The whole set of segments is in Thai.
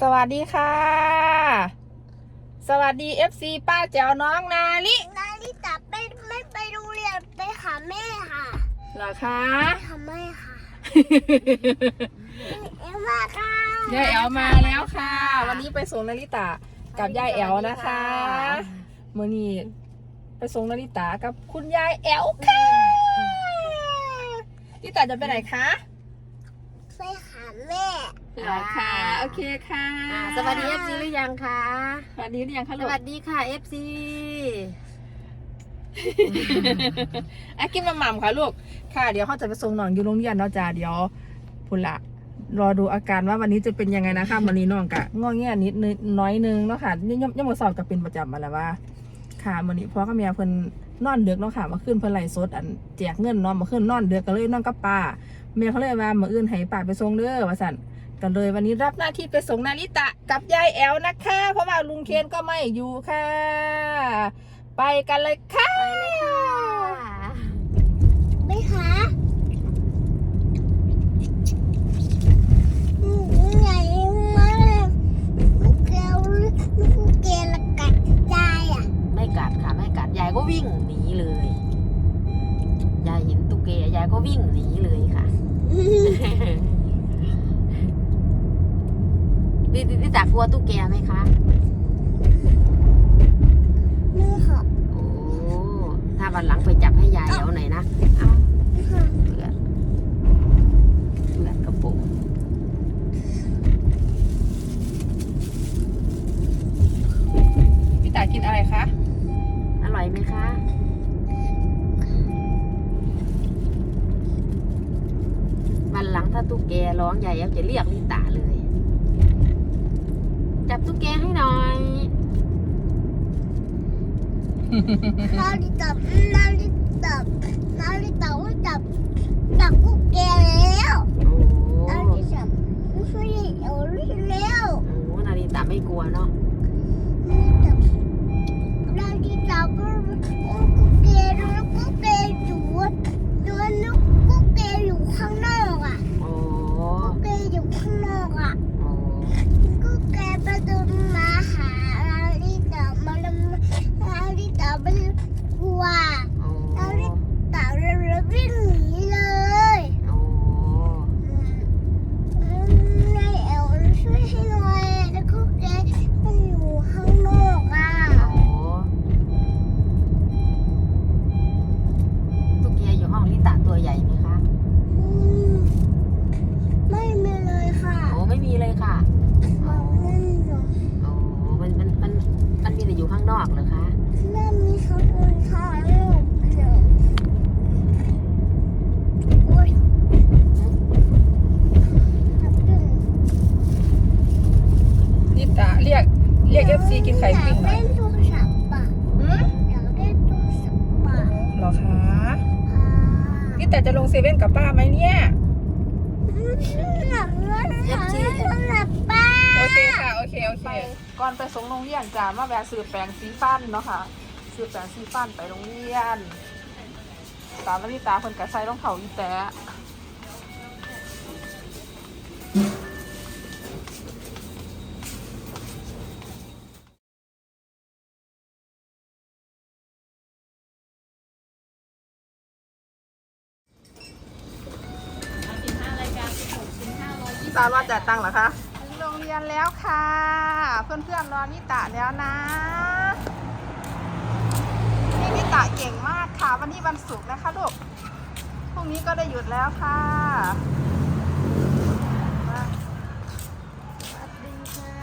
สวัสดีค่ะ สวัสดี FC ป้าแจ๋วน้องนาลินาริตาไม่ไม่ไปโรงเรียนไปหาแม่ค่ะเหรอคะไปหาแม่ค่ะเอ็มมาค่ะยายแอลมาแล้วค่ะ วันนี้ไปส่งนาริตากับยายแอลนะคะมื่อนี้ไปส่งนาริตากับคุณยายแอลค่ะนาริตาจะไปไหนคะไปหา แม่เหรอคะโอเคค่ะอ่าสวัสดีเอฟซีหรือยังคะ สวัสดีหรือยังคะสลูกวัสดีค่ะเอฟซีอะกินมาหม่ำค่ะลูกค่ะ เดี๋ยวเขาจะไปส่งน้องอยู่โรงเรียนเนาะจ้าเดี๋ยวพุ่นละรอดูอาการว่าวันนี้จะเป็นยังไงนะคะวันนี้น้องกะงอแงนิดนึงน้อยนึงเนาะค่ะนี่ย่อมย่อมมาสอบกับเป็นประจำมาแล้วว่า ค่ะวันนี้พ่อกับแม่เพิ่นนอนเดือกเนาะค่ะมาขึ้นเพิ่นไล่สดอันแจกเงินเนาะมาขึ้นนอนเดือกก็เลยนอนกับป้าแม่เขาเลยว่ามาอื่นให้ป้าไปส่งเด้อว่าสั่นก็เลยวันนี้รับหน้าที่ไปส่งนาริตะกับยายแอลนะคะ เพราะว่าลุงเคนก็ไม่อยู่ค่ะ ไปกันเลยค่ะ ไปค่ะไปค่ะมไงมาลูกเกลลูกเกลละกัดใจอะ ไม่กัดค่ะไม่กัดยายก็วิ่งหนีเลย ยายเห็นตุ๊กแกยายก็วิ่งหนีเลยค่ะดิดิดิตากลัวตุ๊กแกไหมคะนี่ค่ะโอ้ถ้าวันหลังไปจับให้ยายเอาหน่อยนะเอานี่ค่ะเลือดเลือดกระปุกพี่ตากินอะไรคะอ ร่อยไหมคะ วันหลังถ้าตุ๊กแกร้องยายแอฟจะเรียกลิตาเลย จับตุ๊กแกให้หน่อยนาริตานาริตานาริตาว่าจับจับลูกเกลแล้วโอ้นาริตาไม่ช่วยเอาแล้วโหนาริตาไม่กลัวเนาะ นาฬิกาเป็นกุ๊กเกลแล้วกุ๊กเกลอยู่ตัวนึกกุ๊กเกลอยู่ข้างนอกอะ โอ้ กุ๊กเกลอยู่ข้างนอกอะ โอ้ กุ๊กเกลไปเดินมาหานาฬิกามาแล้วนาฬิกาไม่กลัว โอ้ นาฬิกาเลยวิ่งหนีเลย โอ้ นายเอลช่วยให้หน่อยแล้วกุ๊กเกลมันอยู่ข้างนอกอะ โอ้ตุ๊กแกอยู่ห้องลิตาตัวใหญ่ไหมคะ อืมไม่มีเลยค่ะ โอ้ไม่มีเลยค่ะ มันไม่มีหรอก โอ้มันมันมันมันมีแต่อยู่ข้างนอกเหรอคะ แม่มีเขาเดินทางลูกเดี๋ยวโอ๊ยแป๊บนึง นิตา เรียกเรียก FC กินไข่ปิ้งหน่อยอยากเล่นโทรศัพท์ป่ะหืมอยากเล่นโทรศัพท์ป่ะเหรอคะอ่านิตาจะลงเซเว่นกับป้าไหมเนี่ยอยากเล่นอยากเล่นโทรศัพท์ป่ะโอเคค่ะ โอเค โอเค ก่อนไปส่งโรงเรียนจ้ามาแวะซื้อแปรงสีฟันเนาะค่ะ ซื้อแปรงสีฟันไปโรงเรียน ตามนาฬิตาเพิ่นกระใส่รองเท้าอีแตะ ตาว่าจ่ายตังค์เหรอคะ ถึงโรงเรียนแล้วค่ะ เพื่อนๆรอนิตาแล้วนะ นี่นิตาเก่งมากค่ะ วันนี้วันศุกร์นะคะลูก พรุ่งนี้ก็ได้หยุดแล้วค่ะมาสวัสดีค่ะ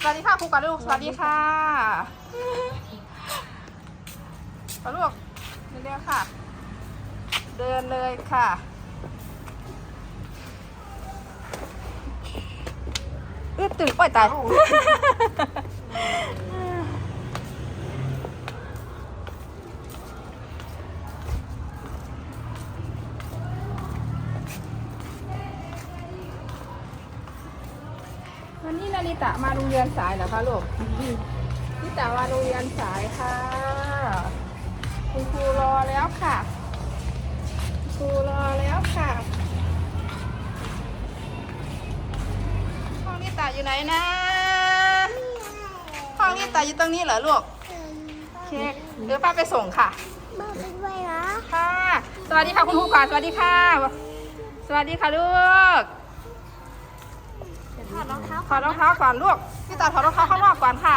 สวัสดีค่ะครูกับลูก สวัสดีค่ะลูกเร็วๆค่ะ เดินเลยค่ะ เอื้อตื่นปล่อยตาย วันนี้นาริตะมาโรงเรียนสายเหรอคะลูกนิตะมาโรงเรียนสายค่ะ คุณครูรอแล้วค่ะ ครูรอแล้วค่ะ อยู่ไหนนะห้องลิตาอยู่ตรงนี้เหรอลูกเค้กเดี๋ยวป้าไปส่งค่ะมาเป็นไงนะค่ะ สวัสดีค่ะคุณครูก่อนสวัสดีค่ะ สวัสดีค่ะลูกถอดรองเท้าถอดรองเท้าก่อนลูกพี่ตาถอดรองเท้าข้างนอกก่อนค่ะ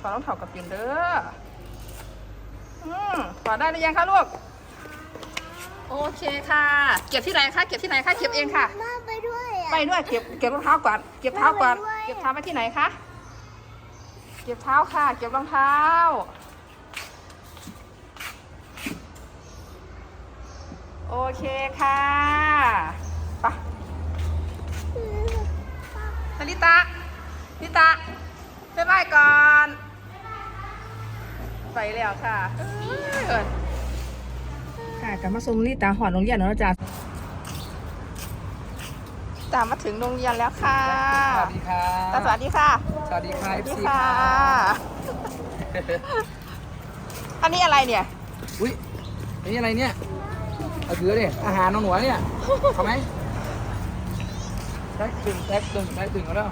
ถอดรองเท้ากับปินเด้ออืมถอดได้หรือยังคะลูก โอเคค่ะ เก็บที่ไหนคะ เก็บที่ไหนคะ เก็บเองค่ะ มาไปด้วยอะไปด้วย เก็บ เก็บรองเท้าก่อน เก็บเท้าก่อน ไปด้วย เก็บเท้าไว้ที่ไหนคะ เก็บเท้าค่ะ เก็บรองเท้า โอเคค่ะไปนาริตะนิตะบ๊ายบายก่อน ไปแล้วค่ะเอิ้น ค่ะกลับมาส่งลิตาหอดโรงเรียนเนาะจ๊ะตามมาถึงโรงเรียนแล้วค่ะ สวัสดีครัตาบสวัสดีค่ะ สวัสดีค่ะสวัสดี FC ค่ะครับอันนี้อะไรเนี่ย อุ้ยนี่อะไรเนี่ย เอาถือดิอาหารน้องหนูเนี่ยเขาไหมแท็กตึงแท็กตึงแท็กตึงก็แล้ว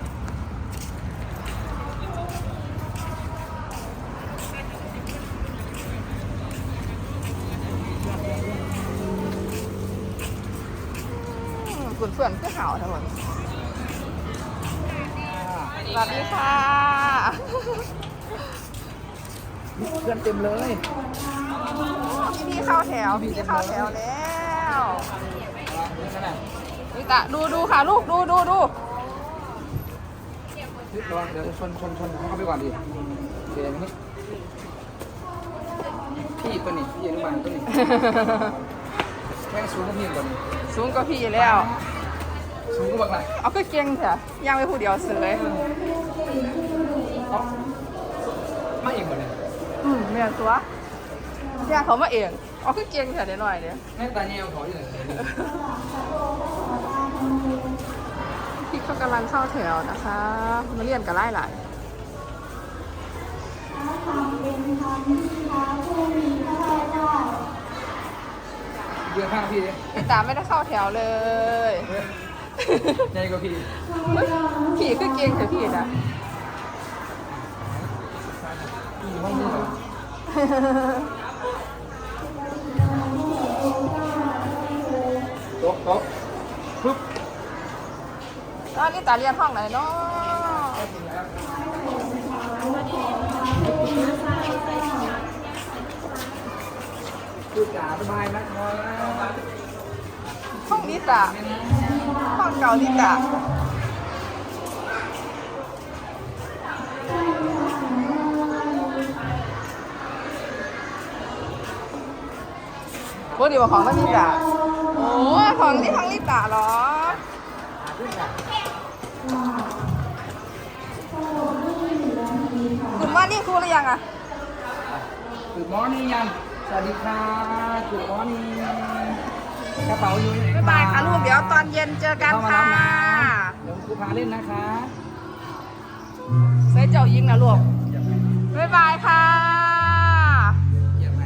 ฝุ่นเฟื่อนคือเห่าทั้งหมดสวัสดีค่ะ เพื่อนเต็มเลยพี่พี่เข้าแถว พี่พี่เข้าแถวแล้วนี่ขนาดนี่ตะดูดูค่ะลูกดูดูดูระวังเดี๋ยวชนชนชนเข้าไปก่อนดิเดี๋ยวนี้พี่ตัวนี้พี่อนุบาลตัวนี้แค่สูงก็พี่ก่อนสูงกว่าพี่แล้ว สูงก็บักไหนเอาก็เก่งเถอะย่างไปผู้เดียวเสยเอามาอีกบ่เนี่ยอืมเมียนตัวย่างเขามาเองเอาก็เก่งเถอะเดี๋ยวหน่อยเดี๋ยวแม่ตาเงี้ยวขออยู่ไหนพี่เขากำลังเข้าแถวนะคะมาเรียนกันไล่หลายเดือนข้างพี่ดิพี่ตาไม่ได้เข้าแถวเลย ใหญ่กว่าพี่พี่คือเก่งเถอะพี่นะพี่ห้องนี้เหรอโต๊ะโต๊ะปึ๊บตอนนี้ตาเรียนห้องไหนเนาะคือจ๋าสบายนะครับห้องนี้ตาห้ องเก่านี่ตาโอ้ดีกว่าของนั่นนี่ตาโอ้ของนี่ห้องนี่ตาเหรอคุณว่านี่ครูหรือยังอะคือมอนี่ยังสวัสดีค่ะคือมอนี่ กระเป๋าอยู่บ๊ายบายค่ะลูกเดี๋ยวตอนเย็นเจอกันเข้ามาค่ะรับนะเดี๋ยวครูพาเล่นนะคะเซเจ้ายิงนะลูกบ๊ายบายค่ะเยี่ยมไหม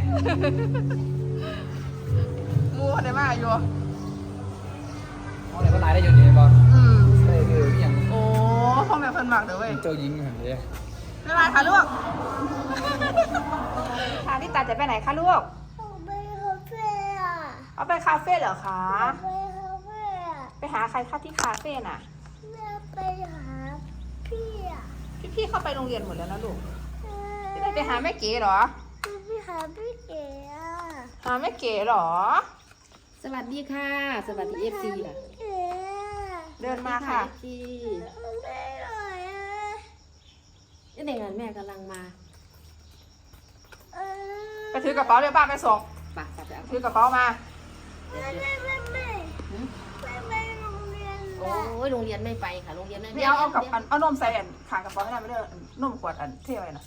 หมูได้มากอยู่เอาไหนก็ไลน์ได้อยู่เนี่ยบอลอืมได้เลยพี่ยังโอ้พ่อแม่เพิ่นมากเด้อเว้ยเจ้ายิงเหรอเนี่ยบ๊ายบายค่ะลูกค่ะพี่ตาจะไปไหนคะลูกไปคาเฟ่อะ เอาไปคาเฟ่เหรอคะ ไปคาเฟ่อะไปหาใครคะที่คาเฟ่น่ะ แม่ไปหาพี่อะพี่ๆเข้าไปโรงเรียนหมดแล้วนะลูกเออพี่ได้ไปหาแม่เก๋เหรอ ไปหาพี่เก๋อะหาแม่เก๋เหรอ สวัสดีค่ะ สวัสดีเอฟซีล่ะเก๋อะเดินมาค่ะ เอฟซีไม่หน่อยอะนี่เด็กงานแม่กำลังมาเออไปถือกระเป๋าเดี๋ยวป้าไปส่งปากกับเอาถือกระเป๋ามา โรงเรียนโอ้ละยโรงเรียนไม่ไปค่ะโรงเรียนไม่พี่เอาเอากับอันเอานมใส่อันขางกระเป๋าให้ได้ไม่ได้อนมขวดอันเท่ไว้นะ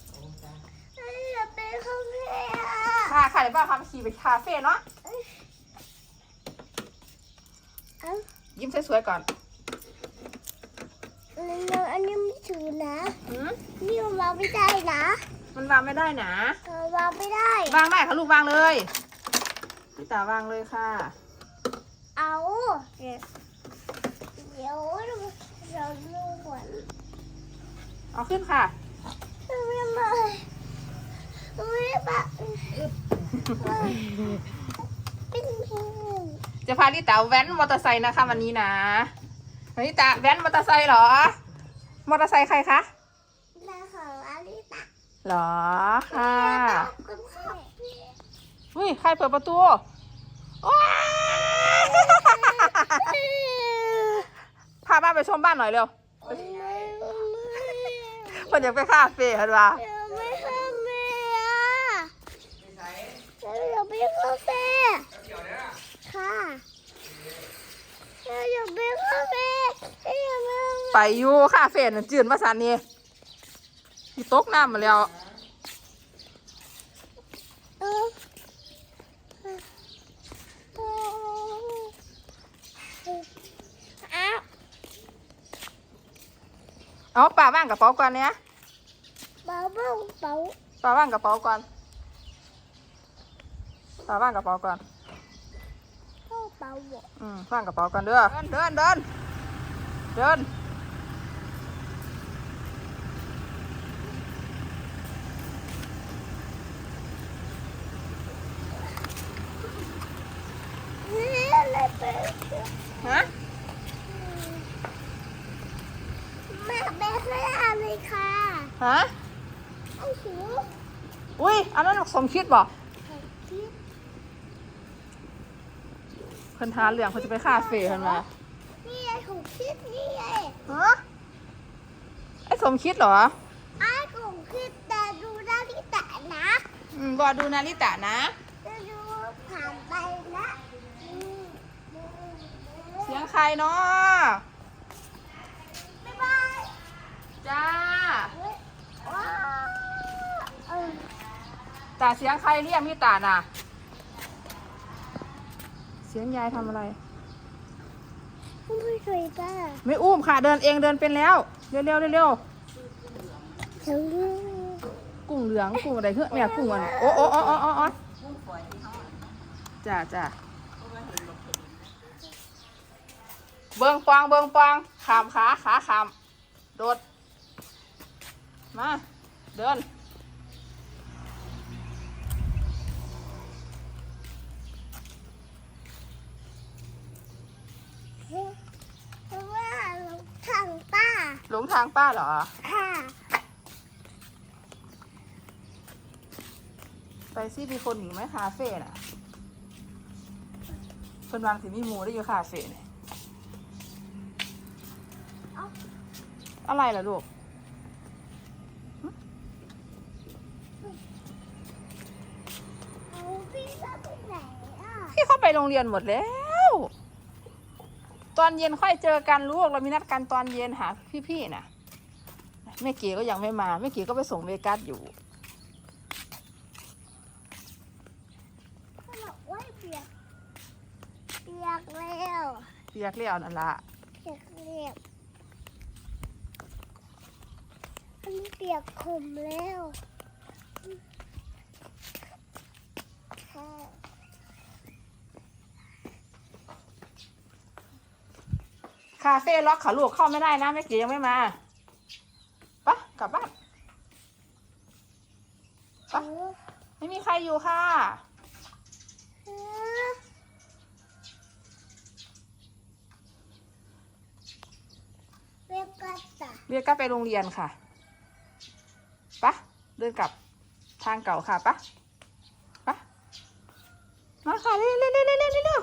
ไม่อยากไปคาเฟ่อะค่ะค่ะเดี๋ยวป้าพาไปขี่ไปคาเฟ่เนาะเอ้ายิ้มสวยๆก่อนแล้วอันนี้ไม่ถือนะหืมนี่มันวางไม่ได้นะ มันวางไม่ได้นะเออวางไม่ได้ วางได้ค่ะลูกวางเลย พี่ตาวางเลยค่ะ เอาเนี่ยเดี๋ยวเราเราดูก่อนเอาขึ้นค่ะไม่มาไม่มาเป็นเพื่อนจะพาลิตาแว้นมอเตอร์ไซค์นะคะวันนี้นะลิตาแว้นมอเตอร์ไซค์เหรอ มอเตอร์ไซค์ใครคะแม่ของอาริตะเหรอค่ะคุณพ่ ออุ้ยใครเปิดประตูว้ายพาบ้านไปชมบ้านหน่อยเร็วเพิ่นอยากไปคาเฟ่เห็นปะไม่คาเฟ่อะเราอยากไปคาเฟ่ค่ะเราอยากไปคาเฟ่เราอยากไปไปอยู่คาเฟ่น่ะจืดมาสันนี่ที่ตกน้ำมาแล้ว เอออ้าว เอาป่าว่างกระเป๋าก่อนเนี้ยเบาเบาเบาป่าว่างกระเป๋าก่อนป่าว่างกระเป๋าก่อนเบาเบาอืมว่างกระเป๋าก่อนเด้อเดินเดินเดินเดินนี่อะไรเป็น ฮะ แม่แม่เคยอ่านเลยค่ะ ฮะไอ้หูอุ้ยอันนั้นสมคิดบ่ที่เพิ่นหาเรื่องเขาจะไปคาเฟ่เห็นไหมนี่ไอ้หูคิดนี่ไงฮะไอ้สมคิดเหรอไอ้หูคิดแต่ดูได้ที่แต่นะอืมบอดูนาริตะนะจะดูผ่านไปนะอืมเสียงใครเนาะ บ๊ายบาย จ้า เฮ้ยว้าวเออ แต่เสียงใครเรียกมิตาน่ะ เสียงยายทำอะไรไม่เคยป้าไม่อุ้มค่ะ เดินเองเดินเป็นแล้ว เร็วเร็วเร็วเร็วถึงกุ้งเหลืองกุ้งอะไรเฮ้ยแม่กุ้งอันนี้โอ้โอ้โอ้โอ้โอ้โอ้จ้าจ้าเบิงปองเบิงปองขามขาขาขามโดด มา เดิน เพราะว่าเราทางป้า หลงทางป้าเหรอ ค่ะไปซี่มีคนหนีไหมคาเฟ่น่ะเพิ่นวางสิมีหมูได้อยู่คาเฟ่เนี่ยอะไรล่ะลูกเอาพี่จะไปไหนอะพี่เข้าไปโรงเรียนหมดแล้ว ตอนเย็นค่อยเจอกันลูกเรามีนัดกันตอนเย็นหาพี่ๆน่ะแม่เก๋ก็ยังไม่มาแม่เก๋ก็ไปส่งเวกัสอยู่เขาบอกว่าเปียกเปียกแล้วเรียกเรียกนั่นละเปียกเรียบมันเปียกขมแล้วค่ะ คาเฟ่ล็อกขาลูกเข้าไม่ได้นะแม่เก๋ยังไม่มาปะกลับบ้านปะไม่มีใครอยู่ค่ะเรียกกัสตาเรียกก็ไปโรงเรียนค่ะปะเดินกลับทางเก่าค่ะปะปะมาค่ะเร็วเร็วเร็วเร็วเร็วเร็ว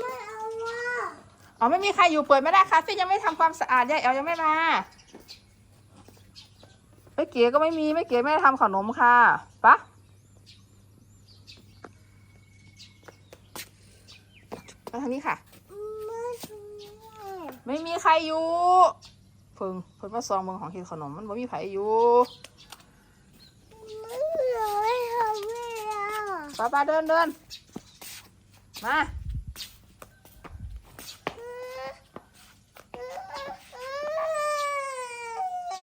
ไม่เอาว่ะ อ๋อไม่มีใครอยู่เปิดไม่ได้คาเฟ่ยังไม่ทำความสะอาดยายเอลยังไม่มาไม่เก๋ก็ไม่มีไม่เก๋ไม่ได้ทำขนมค่ะปะมาทางนี้ค่ะ ไม่ถูกไม่มีใครอยู่เพิ่งเพิ่งมาซองเมืองของเฮ็ดขนมมันบ่มีใครอยู่ไม่เหลือไม่ทำไม่เอาป้าป้าเดินเดินมา